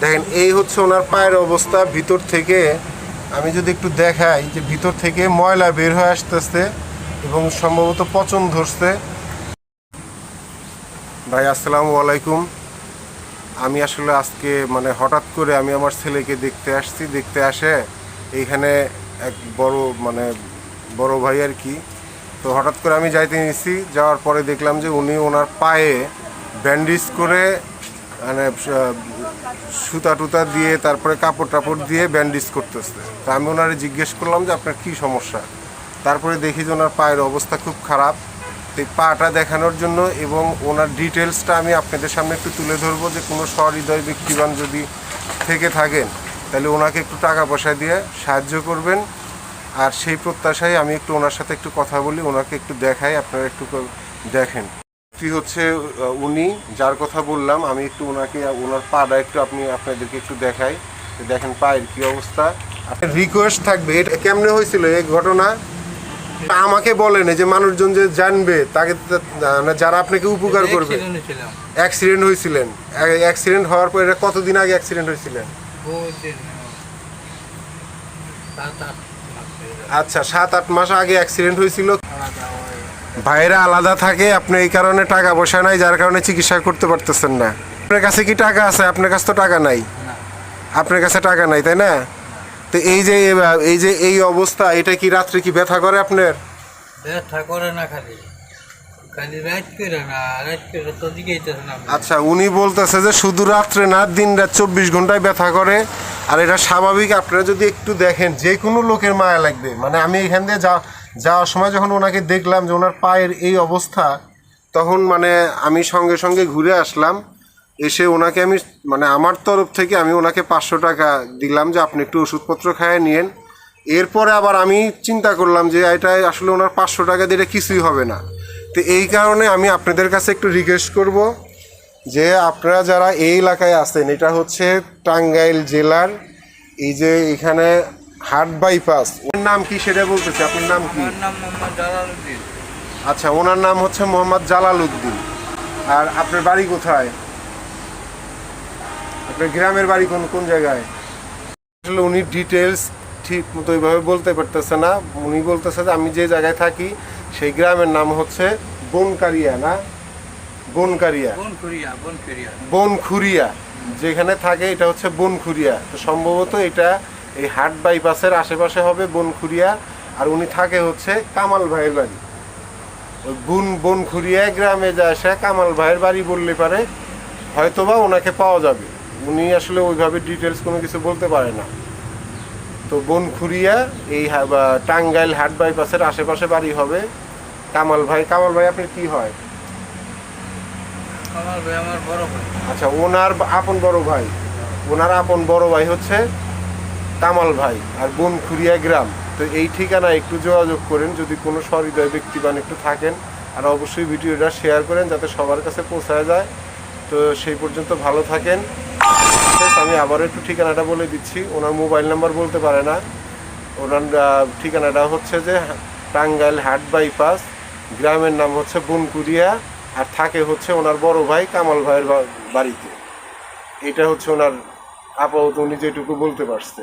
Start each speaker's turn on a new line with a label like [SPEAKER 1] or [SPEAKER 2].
[SPEAKER 1] দেখেন, এই হচ্ছে ওনার পায়ের অবস্থা। ভিতর থেকে আমি যদি একটু দেখাই যে ভিতর থেকে ময়লা বের হয়ে আসতেছে এবং সম্ভবত পচন ধরছে। ভাই, আসসালামু আলাইকুম। আমি আসলে আজকে মানে হঠাৎ করে আমি আমার ছেলেকে দেখতে আসছি, দেখতে আসে এইখানে এক বড় মানে বড় ভাই আর কি। তো হঠাৎ করে আমি যাইতে নিয়েছি যাওয়ার পরে দেখলাম যে উনি ওনার পায়ে ব্যান্ডেজ করে মানে সুতা টুতা দিয়ে, তারপরে কাপড় টাপড় দিয়ে ব্যান্ডেজ করতেছে। তা আমি ওনারে জিজ্ঞেস করলাম যে, আপনার কী সমস্যা? তারপরে দেখি যে, ওনার পায়ের অবস্থা খুব খারাপ। তো এই পাটা দেখানোর জন্য এবং ওনার ডিটেলসটা আমি আপনাদের সামনে একটু তুলে ধরবো যে, কোনো সহৃদয় ব্যক্তিবান যদি থেকে থাকেন, তাহলে ওনাকে একটু টাকা পয়সা দিয়ে সাহায্য করবেন। আর সেই প্রত্যাশায় আমি একটু ওনার সাথে একটু কথা বলি, ওনাকে একটু দেখাই, আপনারা একটু দেখেন। কি হচ্ছে উনি যার কথা বললাম আমি একটু ওনাকে ওনার পাটা একটু আপনি আপনাদেরকে একটু দেখাই। দেখেন পায়ের কি অবস্থা। রিকোয়েস্ট থাকবে এটা কেমনে হয়েছিল এই ঘটনা? আমাকে বলেন যে মানুষজন যে জানবে তাকে যারা আপনাকে উপকার করবে। অ্যাক্সিডেন্ট হয়েছিলেন। অ্যাক্সিডেন্ট হওয়ার পর এটা কতদিন আগে অ্যাক্সিডেন্ট হয়েছিলেন?
[SPEAKER 2] হয়ে।
[SPEAKER 1] আচ্ছা সাত আট মাস আগে অ্যাক্সিডেন্ট হয়েছিল।
[SPEAKER 2] হয়ে
[SPEAKER 1] ভাইরা আলাদা থাকে আপনি এই কারণে টাকা পয়সা নাই যার কারণে চিকিৎসা করতে পারতেছেন না। আপনার কাছে কি টাকা আছে? আপনার কাছে তো টাকা নাই। আপনার কাছে টাকা নাই তাই না? তো এই যে এই যে এই অবস্থা এটা কি রাত্রে কি ব্যথা করে আপনার?
[SPEAKER 2] ব্যথা করে না খালি।
[SPEAKER 1] আচ্ছা উনি বলতেছে যে শুধু রাত্রে না দিন রাত চব্বিশ ঘন্টায় ব্যথা করে। আর এটা স্বাভাবিক আপনারা যদি একটু দেখেন যে কোনো লোকের মায়া লাগবে। মানে আমি এখান দিয়ে যা যাওয়ার সময় যখন ওনাকে দেখলাম যে ওনার পায়ের এই অবস্থা, তখন মানে আমি সঙ্গে সঙ্গে ঘুরে আসলাম। এসে ওনাকে আমি মানে আমার তরফ থেকে আমি ওনাকে পাঁচশো টাকা দিলাম যে আপনি একটু ওষুধপত্র খাইয়ে নিয়েন। এরপরে আবার আমি চিন্তা করলাম যে এটা আসলে ওনার পাঁচশো টাকা এটা কিছুই হবে না। তো এই কারণে আমি আপনাদের কাছে একটু রিকোয়েস্ট করব যে আপনারা যারা এই এলাকায় আছেন, এটা হচ্ছে টাঙ্গাইল জেলার, এই যে এখানে হাট বাইপাস। ওর নাম কি সেটা বলতেছে আপনার নাম কি?
[SPEAKER 2] নাম মোহাম্মদ জালালউদ্দিন।
[SPEAKER 1] আচ্ছা ওনার নাম হচ্ছে মোহাম্মদ জালাল উদ্দিন আর আপনার বাড়ি কোথায়? আপনার গ্রামের বাড়ি কোন কোন জায়গায়? আসলে উনি ডিটেলস ঠিক মতো ওইভাবে বলতে পারতেছে না। উনি বলতেছে যে আমি যে জায়গায় থাকি সেই গ্রামের নাম হচ্ছে বনকারিয়া না? বনকারিয়া।
[SPEAKER 2] বোন করিয়া বোন করিয়া
[SPEAKER 1] বনখুরিয়া। যেখানে থাকে এটা হচ্ছে বনখুরিয়া। তো সম্ভবত এটা এই হাট বাইপাসের আশেপাশে হবে বনখুরিয়া আর উনি থাকে হচ্ছে কামাল ভাইয়ের বাড়ি। ওই বুন বনখুরিয়া গ্রামে যায় আসে কামাল ভাইয়ের বাড়ি বললে পারে হয়তোবা ওনাকে পাওয়া যাবে। উনি আসলে ওইভাবে ডিটেলস কোনো কিছু বলতে পারে না। তো বনখুরিয়া এই টাঙ্গাইল হাট বাইপাসের আশেপাশে বাড়ি হবে কামাল ভাই। কামাল ভাই আপনার কি হয়?
[SPEAKER 2] আমার ভাই আমার বড় ভাই।
[SPEAKER 1] আচ্ছা ওনার আপন বড় ভাই। ওনার আপন বড় ভাই হচ্ছে কামাল ভাই আর বনখুরিয়া গ্রাম। তো এই ঠিকানা একটু যোগাযোগ করেন, যদি কোনো সহৃদয় ব্যক্তিবান একটু থাকেন, আর অবশ্যই ভিডিওটা শেয়ার করেন যাতে সবার কাছে পৌঁছায় যায়। তো সেই পর্যন্ত ভালো থাকেন। আমি আবারও একটু ঠিকানাটা বলে দিচ্ছি। ওনার মোবাইল নাম্বার বলতে পারে না। ওনার ঠিকানাটা হচ্ছে যে টাঙ্গাইল হাট বাইপাস গ্রামের নাম হচ্ছে বনকুরিয়া আর থাকে হচ্ছে ওনার বড় ভাই কামাল ভাইয়ের বাড়িতে। এটা হচ্ছে ওনার আপাতত উনি যেটুকু বলতে পারছে।